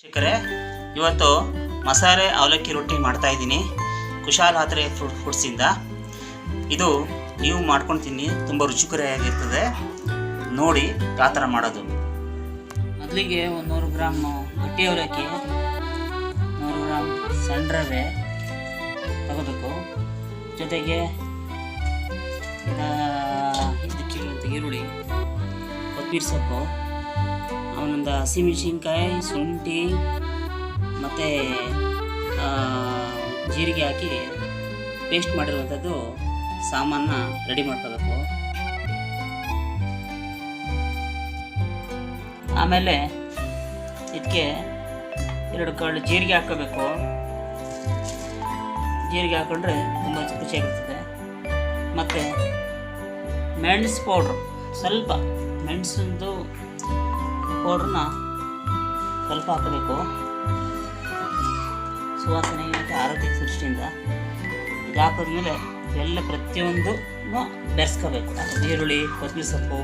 ಶಿಕ್ಷಕರೇ ಇವತ್ತು ಮಸಾಲೆ ಅವಲಕ್ಕಿ ರೊಟ್ಟಿ ಮಾಡ್ತಾ ಇದ್ದೀನಿ. ಕುಶಾಲ್ ಹಾತ್ರೆ ಫ್ರೂಟ್ ಫುಡ್ಸಿಂದ ಇದು. ನೀವು ಮಾಡ್ಕೊಂಡು ತಿನ್ನಿ, ತುಂಬ ರುಚಿಕರವಾಗಿರ್ತದೆ ನೋಡಿ, ಆ ಥರ ಮಾಡೋದು. ಮೊದಲಿಗೆ ಒಂದು ನೂರು ಗ್ರಾಮ್ ಗಟ್ಟಿ ಅವಲಕ್ಕಿ ನೂರು ಗ್ರಾಮ್ ಸಣ್ಣ ತಗೋಬೇಕು. ಜೊತೆಗೆ ಈರುಳ್ಳಿ, ಕೊತ್ತಂಬರಿ ಸೊಪ್ಪು. ಅವನೊಂದು ಹಸಿಮೆಣಸಿನ್ಕಾಯಿ ಶುಂಠಿ, ಮತ್ತು ಜೀರಿಗೆ ಹಾಕಿ ಪೇಸ್ಟ್ ಮಾಡಿರುವಂಥದ್ದು ಸಾಮಾನ ರೆಡಿ ಮಾಡ್ಕೋಬೇಕು. ಆಮೇಲೆ ಇದಕ್ಕೆ ಎರಡು ಕಾಳು ಜೀರಿಗೆ ಹಾಕೋಬೇಕು ಜೀರಿಗೆ ಹಾಕೊಂಡ್ರೆ ತುಂಬ ರುಚಿಯಾಗಿರ್ತದೆ ಮತ್ತು ಮೆಣಸು ಪೌಡ್ರು ಸ್ವಲ್ಪ ಮೆಣಸಿಂದು ಪೌಡ್ರನ್ನ ಸ್ವಲ್ಪ ಹಾಕಬೇಕು. ಸುವಾಸನೆ ಮತ್ತು ಆರೋಗ್ಯ ದೃಷ್ಟಿಯಿಂದ ಇದು ಹಾಕಿದ್ಮೇಲೆ ಎಲ್ಲ ಪ್ರತಿಯೊಂದು ಬೆರೆಸ್ಕೋಬೇಕು. ಈರುಳ್ಳಿ, ಕೊತ್ತಂಬರಿ ಸೊಪ್ಪು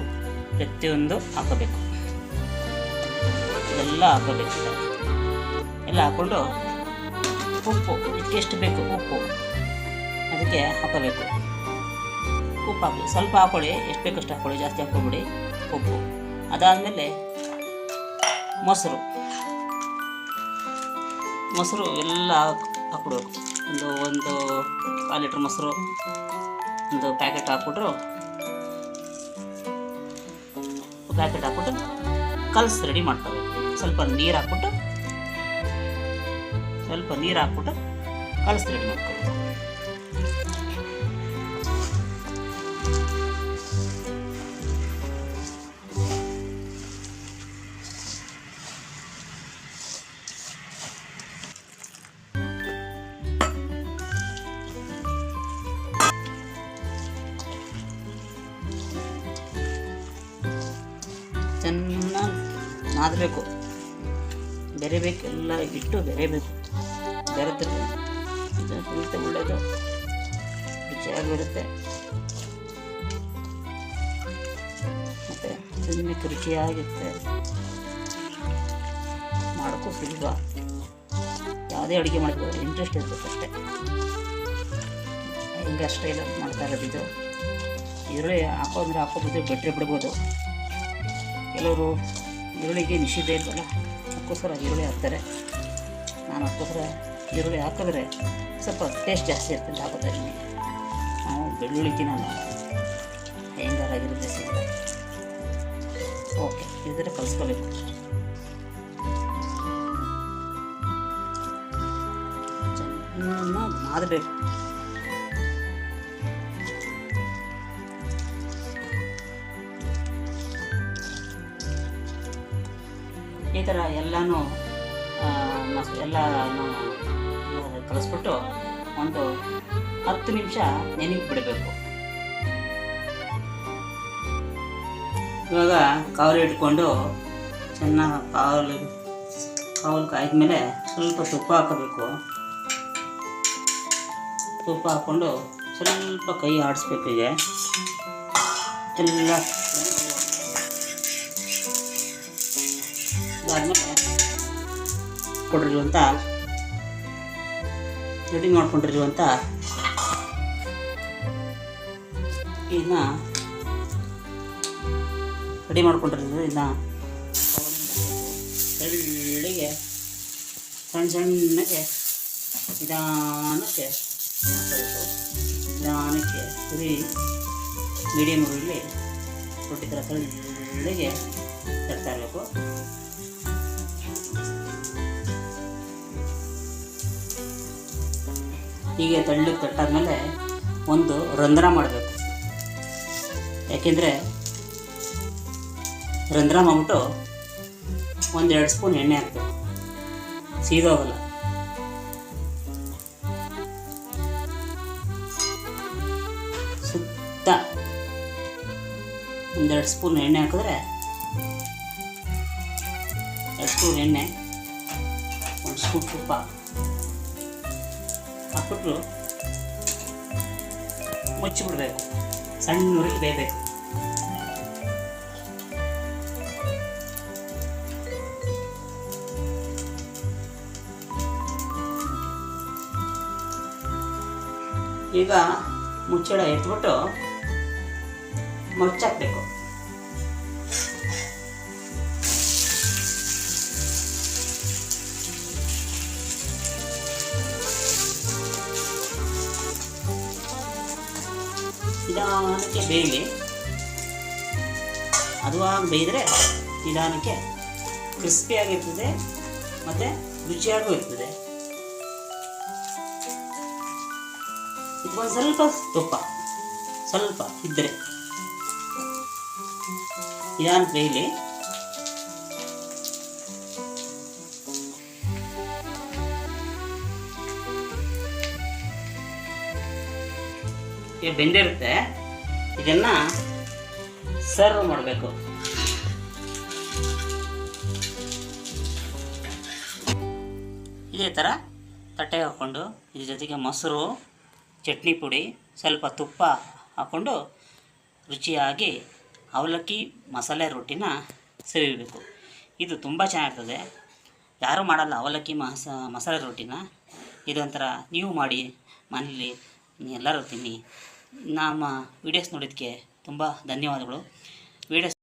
ಪ್ರತಿಯೊಂದು ಹಾಕಬೇಕು. ಎಲ್ಲ ಹಾಕಬೇಕು. ಎಲ್ಲ ಹಾಕ್ಕೊಂಡು ಉಪ್ಪು, ಇದಕ್ಕೆ ಎಷ್ಟು ಬೇಕು? ಉಪ್ಪು. ಅದಕ್ಕೆ ಹಾಕಬೇಕು. ಉಪ್ಪು ಹಾಕಿ ಸ್ವಲ್ಪ ಹಾಕೊಳ್ಳಿ ಎಷ್ಟು ಬೇಕಷ್ಟು ಹಾಕೊಳ್ಳಿ ಜಾಸ್ತಿ ಹಾಕ್ಕೊಬಿಡಿ ಉಪ್ಪು. ಅದಾದಮೇಲೆ ಮೊಸರು. ಮೊಸರು ಎಲ್ಲ ಹಾಕ್- ಹಾಕ್ಬಿಡ್ಬೇಕು ಒಂದು ಒಂದು ಕಾಲು ಲೀಟ್ರ್ ಮೊಸರು, ಒಂದು ಪ್ಯಾಕೆಟ್ ಹಾಕ್ಬಿಟ್ರು ಪ್ಯಾಕೆಟ್ ಹಾಕ್ಬಿಟ್ಟು ಕಲಸಿ ರೆಡಿ ಮಾಡ್ಕೋಬೇಕು. ಸ್ವಲ್ಪ ನೀರು ಹಾಕ್ಬಿಟ್ಟು ಸ್ವಲ್ಪ ನೀರು ಹಾಕ್ಬಿಟ್ಟು ಕಲಸಿ ರೆಡಿ ಮಾಡ್ಕೋಬೇಕು. ನಾದಬೇಕು. ಬೆರೆಬೇಕು, ಎಲ್ಲ ಇಟ್ಟು ಬೆರೆಬೇಕು. ಬೆರೆದ್ರೆ ಇದು ಸ್ವಲ್ಪ ಒಳ್ಳೆಯದು ರುಚಿಯಾಗಿರುತ್ತೆ. ಮತ್ತು ತಿನ್ನಕ್ಕೆ ರುಚಿಯಾಗಿರುತ್ತೆ. ಮಾಡೋಕ್ಕೂ ಸುಲಭ. ಯಾವುದೇ ಅಡುಗೆ ಮಾಡ್ಬೋದು ಇಂಟ್ರೆಸ್ಟ್ ಇರಬೇಕು ಅಷ್ಟೇ. ಹಿಂಗೆ ಅಷ್ಟೇ ಇಲ್ಲ ಮಾಡ್ತಾ ಇರೋದು ಇದು? ಈರುಳ್ಳಿ ಅಂದರೆ ಹಾಕೋಬೋದು ಬಿಟ್ಟರೆ ಬಿಡ್ಬೋದು. ಕೆಲವರು ಈರುಳ್ಳಿಗೆ ನಿಷೇಧ ಇಲ್ವಲ್ಲ? ಅದಕ್ಕೋಸ್ಕರ ಈರುಳ್ಳಿ ಹಾಕ್ತಾರೆ. ನಾನು ಅದಕ್ಕೋಸ್ಕರ ಈರುಳ್ಳಿ ಹಾಕಿದ್ರೆ ಸ್ವಲ್ಪ ಟೇಸ್ಟ್ ಜಾಸ್ತಿ ಇರ್ತದೆ ಆಗುತ್ತೆ ನಾವು ಬೆಳ್ಳುಳ್ಳಿ ತಿನ್ನೋಣ ಹೆಂಗಾರಾಗಿರುತ್ತೆ ಸಿಗ ಓಕೆ ಇದ್ರೆ ಕಲಿಸ್ಕೋಬೇಕು. ಚೆನ್ನಾಗಿ ಈ ಥರ ಎಲ್ಲನೂ ಎಲ್ಲ ಕಲಿಸ್ಬಿಟ್ಟು ಒಂದು ಹತ್ತು ನಿಮಿಷ ನೆನೆಗೆ ಬಿಡಬೇಕು. ಇವಾಗ ಕಾವಲು ಇಟ್ಕೊಂಡು ಚೆನ್ನಾಗಿ ಕಾವಲು ಕಾವಲು ಕಾಯ್ದ್ಮೇಲೆ ಸ್ವಲ್ಪ ತುಪ್ಪ ಹಾಕಬೇಕು. ತುಪ್ಪ ಹಾಕ್ಕೊಂಡು ಸ್ವಲ್ಪ ಕೈ ಆಡಿಸ್ಬೇಕು ಈಗ ಎಲ್ಲ ಅದಾದ್ಮೇಲೆ ಕೊಟ್ಟಿರುವಂಥ ರೆಡಿ ಮಾಡ್ಕೊಂಡಿರುವಂಥ ಇದನ್ನ ರೆಡಿ ಮಾಡ್ಕೊಂಡಿರೋದು ಇದನ್ನ ಸಣ್ಣ ಸಣ್ಣಗೆ ನಿಧಾನಕ್ಕೆ ನಿಧಾನಕ್ಕೆ ಸರಿ ಮೀಡಿಯಮ್ ಉರಿಲಿ ರೊಟ್ಟಿ ಥರ ತೆಳ್ಳಗೆ ತರ್ತಾ ಇರಬೇಕು. ಹೀಗೆ ತಳ್ಳಗೆ ತಟ್ಟಾದ್ಮೇಲೆ ಒಂದು ರಂಧ್ರ ಮಾಡಬೇಕು. ಯಾಕೆಂದರೆ ರಂಧ್ರ ಮಾಡ್ಬಿಟ್ಟು ಒಂದೆರಡು ಸ್ಪೂನ್ ಎಣ್ಣೆ ಹಾಕ್ತೇವೆ ಸೀದೋಗಲ್ಲ ಸುತ್ತ ಒಂದೆರಡು ಸ್ಪೂನ್ ಎಣ್ಣೆ ಹಾಕಿದ್ರೆ ಎರಡು ಸ್ಪೂನ್ ಎಣ್ಣೆ, ಒಂದು ಸ್ಪೂನ್ ತುಪ್ಪ. ಹಾಕ್ಬಿಟ್ಟು ಮುಚ್ಚಿಬಿಡ್ಬೇಕು. ಸಣ್ಣ ಉರಿಲಿ ಬೇಯಬೇಕು. ಈಗ ಮುಚ್ಚಳ ಎತ್ಬಿಟ್ಟು ಮುಚ್ಚಾಕ್ಬೇಕು ನಿಧಾನಕ್ಕೆ ಬೇಯಲಿ. ಹದವಾಗ ಬೇಯಿದ್ರೆ ನಿಧಾನಕ್ಕೆ ಕ್ರಿಸ್ಪಿಯಾಗಿರ್ತದೆ ಮತ್ತು ರುಚಿಯಾಗೂ ಇರ್ತದೆ. ಇದಕ್ಕೊಂದು ಸ್ವಲ್ಪ ತುಪ್ಪ. ಸ್ವಲ್ಪ ಇದ್ದರೆ ನಿಧಾನಕ್ಕೆ ಬೇಯಲಿ. ಈಗ ಬೆಂದಿರುತ್ತೆ. ಇದನ್ನು ಸರ್ವ್ ಮಾಡಬೇಕು. ಇದೇ ಥರ ತಟ್ಟೆಗೆ ಹಾಕ್ಕೊಂಡು ಇದ್ರ ಜೊತೆಗೆ ಮೊಸರು, ಚಟ್ನಿ ಪುಡಿ, ಸ್ವಲ್ಪ ತುಪ್ಪ ಹಾಕ್ಕೊಂಡು ರುಚಿಯಾಗಿ ಅವಲಕ್ಕಿ ಮಸಾಲೆ ರೊಟ್ಟಿನ ಸವಿಬೇಕು. ಇದು ತುಂಬ ಚೆನ್ನಾಗಿರ್ತದೆ. ಯಾರೂ ಮಾಡಲ್ಲ ಅವಲಕ್ಕಿ ಮಸ ಮಸಾಲೆ ರೊಟ್ಟಿನ. ಇದೊಂಥರ ನೀವು ಮಾಡಿ ಮನೇಲಿ ಎಲ್ಲರೂ ತಿನ್ನಿ. ನಮ್ಮ ವೀಡಿಯೋಸ್ ನೋಡಿದ್ದಕ್ಕೆ ತುಂಬ ಧನ್ಯವಾದಗಳು. ವೀಡಿಯೋಸ್